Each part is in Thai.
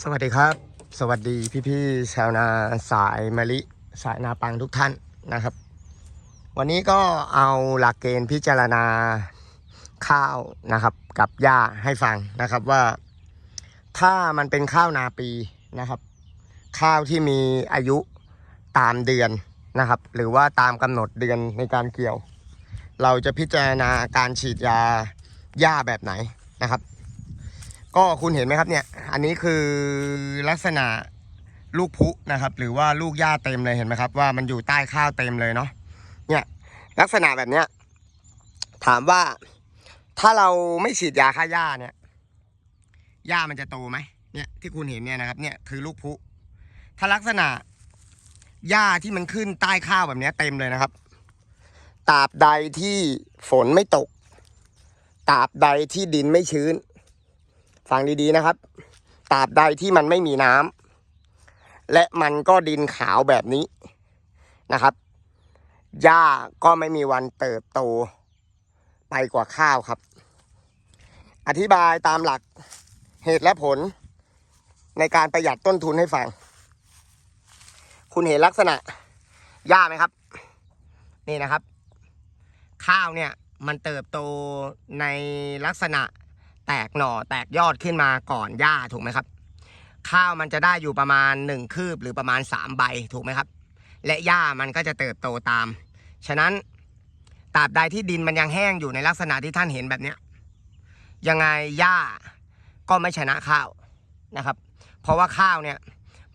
สวัสดีครับ สวัสดีพี่ๆชาวนาสายมะลิสายนาปังทุกท่านนะครับ วันนี้ก็เอาหลักเกณฑ์พิจารณาข้าวนะครับ กับหญ้าให้ฟังนะครับว่า ถ้ามันเป็นข้าวนาปีนะครับ ข้าวที่มีอายุตามเดือนนะครับ หรือว่าตามกำหนดเดือนในการเกี่ยว เราจะพิจารณาการฉีดยาหญ้าแบบไหนนะครับ ก็คุณเห็นไหมครับเนี่ย อันนี้คือลักษณะลูกพุนะครับ หรือว่าลูกหญ้าเต็มเลยเห็นไหมครับ ว่ามันอยู่ใต้ข้าวเต็มเลยเนาะเนี่ยลักษณะแบบเนี้ยถามว่าถ้าเราไม่ฉีดยาฆ่าหญ้าเนี่ยหญ้ามันจะโตไหมเนี่ยที่คุณเห็นเนี่ยนะครับเนี่ยคือลูกพุถ้าลักษณะหญ้าที่มันขึ้นใต้ข้าวแบบนี้เต็มเลยนะครับตราบใดที่ฝนไม่ตกตราบใดที่ดินไม่ชื้น ฟังดีๆนะครับตราบใดที่มันไม่มีน้ำและมันก็ดินขาวแบบนี้นะครับหญ้าก็ไม่มีวันเติบโต ไปกว่าข้าวครับ อธิบายตามหลักเหตุและผล ในการประหยัดต้นทุนให้ฟัง คุณเห็นลักษณะหญ้าไหมครับ นี่นะครับ ข้าวเนี่ยมันเติบโตในลักษณะ แตกหน่อแตกยอดขึ้นมาก่อนหญ้าถูกไหมครับ ข้าวมันจะได้อยู่ประมาณ 1 คืบหรือประมาณ 3 ใบถูกไหมครับ และหญ้ามันก็จะเติบโตตาม ฉะนั้นตราบใดที่ดินมันยังแห้งอยู่ในลักษณะที่ท่านเห็นแบบเนี้ยยังไงหญ้าก็ไม่ชนะข้าวนะครับ เพราะว่าข้าวเนี่ย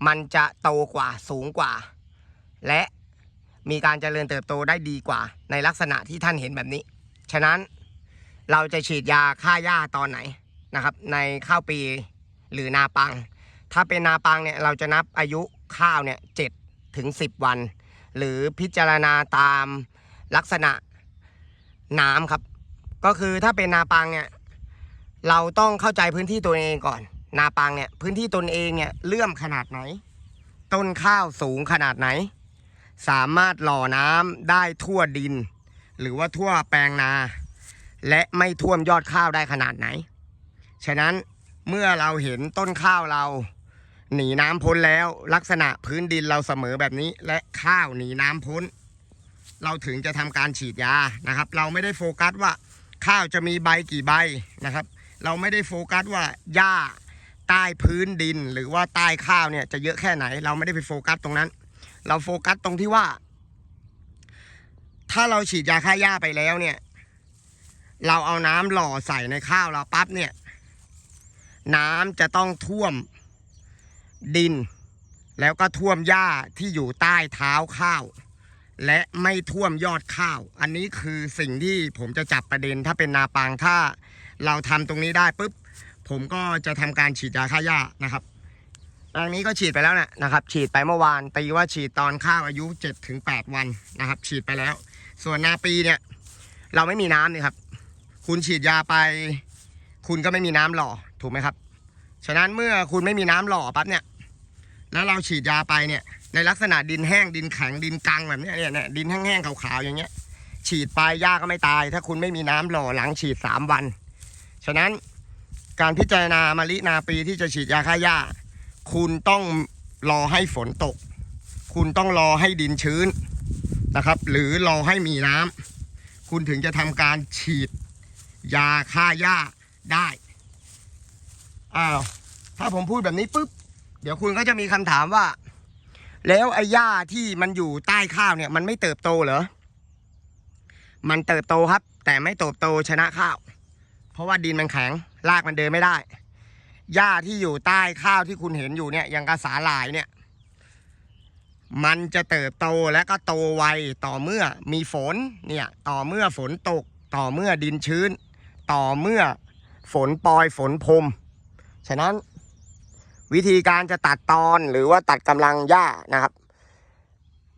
มันจะโตกว่าสูงกว่า และมีการเจริญเติบโตได้ดีกว่า ในลักษณะที่ท่านเห็นแบบนี้ ฉะนั้น เราจะฉีดยาฆ่าหญ้าตอนไหนนะครับ ในข้าวปีหรือนาปัง ถ้าเป็นนาปังเนี่ยเราจะนับอายุข้าวเนี่ยเจ็ดถึงสิบวัน หรือพิจารณาตามลักษณะน้ำครับ ก็คือถ้าเป็นนาปังเนี่ยเราต้องเข้าใจพื้นที่ตัวเองก่อน นาปังเนี่ยพื้นที่ตนเองเนี่ยเลื่อมขนาดไหน ต้นข้าวสูงขนาดไหน สามารถหล่อน้ำได้ทั่วดิน หรือว่าทั่วแปลงนา และไม่ท่วมยอดข้าวได้ขนาดไหน ฉะนั้นเมื่อเราเห็นต้นข้าวเรา หนีน้ำพ้นแล้วลักษณะพื้นดินเราเสมอแบบนี้ และข้าวหนีน้ำพ้น เราถึงจะทำการฉีดยานะครับ เราไม่ได้โฟกัสว่าข้าวจะมีใบกี่ใบนะครับ เราไม่ได้โฟกัสว่าหญ้าใต้พื้นดินหรือว่าใต้ข้าวเนี่ยจะเยอะแค่ไหน เราไม่ได้ไปโฟกัสตรงนั้น เราโฟกัสตรงที่ว่า ถ้าเราฉีดยาฆ่าหญ้าไปแล้วเนี่ย เราเอาน้ำหล่อใส่ในข้าวเราปั๊บเนี่ย น้ำจะต้องท่วมดิน แล้วก็ท่วมหญ้าที่อยู่ใต้เท้าข้าว และไม่ท่วมยอดข้าว อันนี้คือสิ่งที่ผมจะจับประเด็นถ้าเป็นนาปังถ้า เราทำตรงนี้ได้ปุ๊บผมก็จะทำการฉีดยาฆ่าหญ้านะครับอันนี้ก็ฉีดไปแล้วนะนะครับ ฉีดไปเมื่อวานตีว่าฉีดตอนข้าวอายุ7ถึง8วันนะครับ ฉีดไปแล้ว ส่วนนาปีเนี่ย เราไม่มีน้ำนี่ครับ คุณฉีดยาไป คุณก็ไม่มีน้ำหล่อถูกไหมครับ ฉะนั้นเมื่อคุณไม่มีน้ำหล่อปั๊บเนี่ย แล้วเราฉีดยาไปเนี่ย ในลักษณะดินแห้งดินแข็งดินกังแบบนี้เนี่ยเนี่ยดินแห้งๆขาวๆอย่างเงี้ย ฉีดไปหญ้าก็ไม่ตาย ถ้าคุณไม่มีน้ำหล่อหลังฉีดสามวัน ฉะนั้นการพิจารณามะลินาปีที่จะฉีดยาฆ่าหญ้า คุณต้องรอให้ฝนตก คุณต้องรอให้ดินชื้นนะครับ หรือรอให้มีน้ำคุณถึงจะทำการฉีด ยาฆ่าหญ้าได้อ้าวถ้าผมพูดแบบนี้ปุ๊บเดี๋ยวคุณก็จะมีคำถามว่า แล้วไอ้หญ้าที่มันอยู่ใต้ข้าวเนี่ย มันไม่เติบโตเหรอมันเติบโตครับ แต่ไม่เติบโตชนะข้าว เพราะว่าดินมันแข็งรากมันเดินไม่ได้หญ้าที่อยู่ใต้ข้าวที่คุณเห็นอยู่เนี่ยอย่างกระสาหลายเนี่ย มันจะเติบโตและก็โตไวต่อเมื่อมีฝนเนี่ย ต่อเมื่อฝนตก ต่อเมื่อดินชื้น ต่อเมื่อฝนปลอยฝนพรมฉะนั้นวิธีการจะตัดตอนหรือว่าตัดกำลังหญ้านะครับ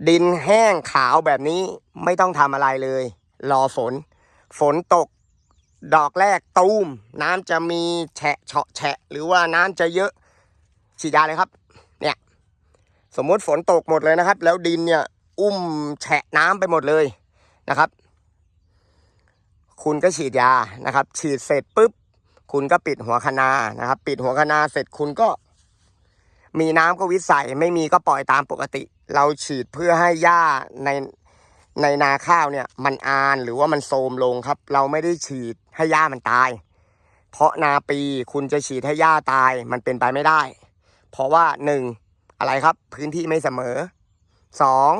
ดินแห้งขาวแบบนี้ไม่ต้องทำอะไรเลย รอฝน ฝนตกดอกแรกตูม น้ำจะมีแฉะเฉาะแฉะ หรือว่าน้ำจะเยอะฉีดยาเลยครับ เนี่ย สมมติฝนตกหมดเลยนะครับ แล้วดินเนี่ย อุ้มแฉะน้ำไปหมดเลยนะครับ คุณก็ฉีดยานะครับ ฉีดเสร็จปุ๊บ คุณก็ปิดหัวคะนานะครับ ปิดหัวคะนาเสร็จคุณก็ มีน้ำก็วิทย์ใส่ไม่มีก็ปล่อยตามปกติ เราฉีดเพื่อให้หญ้าในในนาข้าวเนี่ย มันอานหรือว่ามันโทมลงครับ เราไม่ได้ฉีดให้หญ้ามันตาย เพราะนาปีคุณจะฉีดให้หญ้าตายมันเป็นไปไม่ได้ เพราะว่าหนึ่งอะไรครับ พื้นที่ไม่เสมอสอง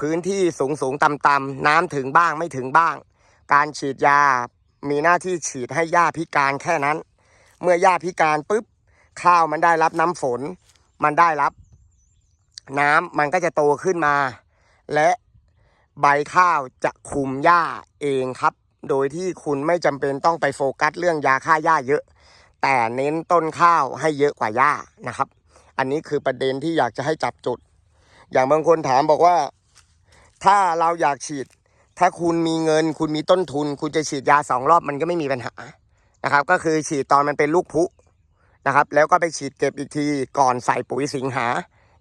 พื้นที่สูงสูงต่ำต่ำน้ำถึงบ้างไม่ถึงบ้าง การฉีดยามีหน้าที่ฉีดให้หญ้าพิการแค่นั้น เมื่อหญ้าพิการปุ๊บข้าวมันได้รับน้ำฝน มันได้รับ น้ำมันก็จะโตขึ้นมา และใบข้าวจะคุมหญ้าเองครับ โดยที่คุณไม่จำเป็นต้องไปโฟกัสเรื่องยาฆ่าหญ้าเยอะ แต่เน้นต้นข้าวให้เยอะกว่าหญ้านะครับ อันนี้คือประเด็นที่อยากจะให้จับจุด อย่างบางคนถามบอกว่า ถ้าเราอยากฉีด ถ้าคุณมีเงิน คุณมีต้นทุน คุณจะฉีดยาสองรอบมันก็ไม่มีปัญหานะครับ ก็คือฉีดตอนมันเป็นลูกพุนะครับ แล้วก็ไปฉีดเก็บอีกทีก่อนใส่ปุ๋ยสิงหา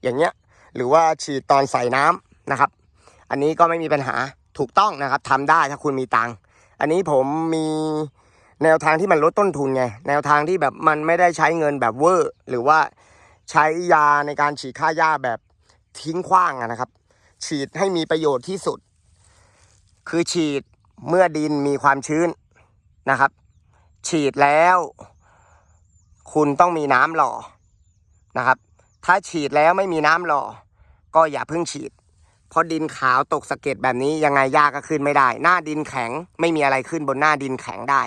อย่างเงี้ย หรือว่าฉีดตอนใส่น้ำนะครับ อันนี้ก็ไม่มีปัญหาถูกต้องนะครับทำได้ถ้าคุณมีตังค์อันนี้ผมมีแนวทางที่มันลดต้นทุนไงแนวทางที่แบบมันไม่ได้ใช้เงินแบบเวอร์หรือว่าใช้ยาในการฉีดฆ่าหญ้าแบบทิ้งขว้างนะครับ ฉีดให้มีประโยชน์ที่สุด คือฉีดเมื่อดินมีความชื้นนะครับ ฉีดแล้ว คุณต้องมีน้ำหล่อนะครับ ถ้าฉีดแล้วไม่มีน้ำหล่อ ก็อย่าเพิ่งฉีด เพราะดินขาวตกสะเก็ดแบบนี้ยังไงหญ้าก็ขึ้นไม่ได้ หน้าดินแข็งไม่มีอะไรขึ้นบนหน้าดินแข็งได้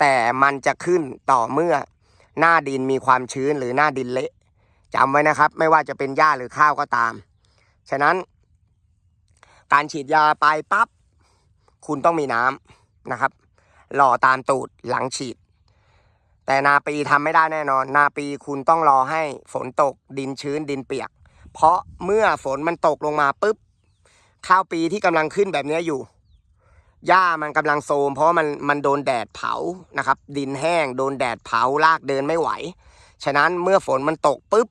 แต่มันจะขึ้นต่อเมื่อหน้าดินมีความชื้นหรือหน้าดินเละจำไว้นะครับ ไม่ว่าจะเป็นหญ้าหรือข้าวก็ตาม ฉะนั้น การฉีดยาไปปั๊บ คุณต้องมีน้ำนะครับ หล่อตามตูดหลังฉีด แต่นาปีทำไม่ได้แน่นอน นาปีคุณต้องรอให้ฝนตกดินชื้นดินเปียก เพราะเมื่อฝนมันตกลงมาปุ๊บข้าวปีที่กำลังขึ้นแบบนี้อยู่หญ้ามันกำลังโทมเพราะมันมันโดนแดดเผานะครับ ดินแห้งโดนแดดเผารากเดินไม่ไหว ฉะนั้นเมื่อฝนมันตกปุ๊บ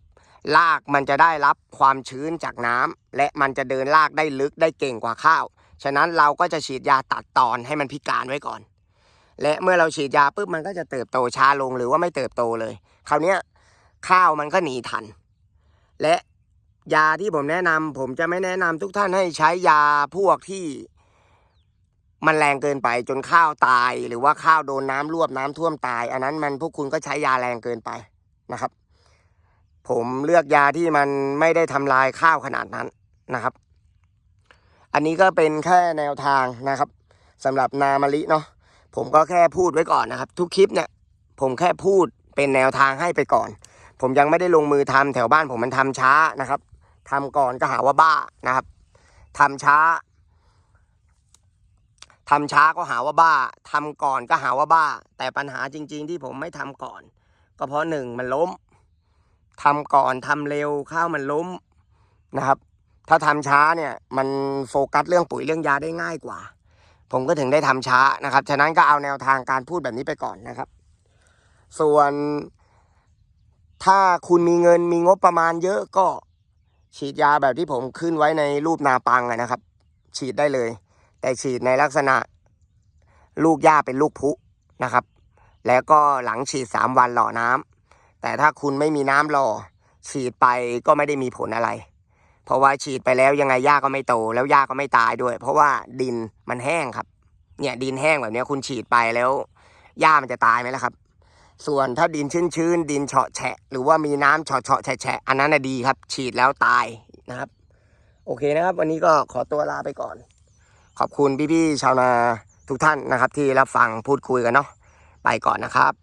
รากมันจะได้รับความชื้นจากน้ำและมันจะเดินรากได้ลึกได้เก่งกว่าข้าว ฉะนั้นเราก็จะฉีดยาตัดตอนให้มันพิการไว้ก่อน และเมื่อเราฉีดยาปุ๊บมันก็จะเติบโตช้าลงหรือว่าไม่เติบโตเลย คราวนี้ข้าวมันก็หนีทัน และยาที่ผมแนะนำผมจะไม่แนะนำทุกท่านให้ใช้ยาพวกที่มันแรงเกินไปจนข้าวตาย หรือว่าข้าวโดนน้ำรวบน้ำท่วมตาย อันนั้นมันพวกคุณก็ใช้ยาแรงเกินไปนะครับ ผมเลือกยาที่มันไม่ได้ทำลายข้าวขนาดนั้นนะครับ อันนี้ก็เป็นแค่แนวทางนะครับสำหรับนามะลิเนาะผมก็แค่พูดไว้ก่อนนะครับ ทุกคลิปเนี่ย ผมแค่พูดเป็นแนวทางให้ไปก่อน ผมยังไม่ได้ลงมือทำแถวบ้านผมมันทำช้านะครับทำก่อนก็หาว่าบ้านะครับทำช้าทำช้าก็หาว่าบ้าทำก่อนก็หาว่าบ้า แต่ปัญหาจริง ๆ ที่ผมไม่ทำก่อน ก็เพราะหนึ่งมันล้มทำก่อนทำเร็วข้าวมันล้มนะครับ ถ้าทำช้าเนี่ยมันโฟกัสเรื่องปุ๋ยเรื่องยาได้ง่ายกว่า ผมก็ถึงได้ทำช้านะครับ ฉะนั้นก็เอาแนวทางการพูดแบบนี้ไปก่อนนะครับ ส่วนถ้าคุณมีเงินมีงบประมาณเยอะก็ฉีดยาแบบที่ผมขึ้นไว้ในรูปนาปังนะครับ ฉีดได้เลย แต่ฉีดในลักษณะลูกหญ้าเป็นลูกพุนะครับ แล้วก็หลังฉีดสามวันหล่อน้ำแต่ถ้าคุณไม่มีน้ำหล่อฉีดไปก็ไม่ได้มีผลอะไร เพราะว่าฉีดไปแล้วยังไงหญ้าก็ไม่โต แล้วหญ้าก็ไม่ตายด้วย เพราะว่าดินมันแห้งครับ เนี่ยดินแห้งแบบนี้คุณฉีดไปแล้วหญ้ามันจะตายไหมล่ะครับ ส่วนถ้าดินชื้นๆดินเฉาะแฉะ หรือว่ามีน้ำเฉาะเฉาะแฉะแฉะอันนั้นน่ะดีครับ ฉีดแล้วตายนะครับ โอเคนะครับ วันนี้ก็ขอตัวลาไปก่อน ขอบคุณพี่ๆชาวนาทุกท่านนะครับ ที่รับฟังพูดคุยกันเนาะไปก่อนนะครับ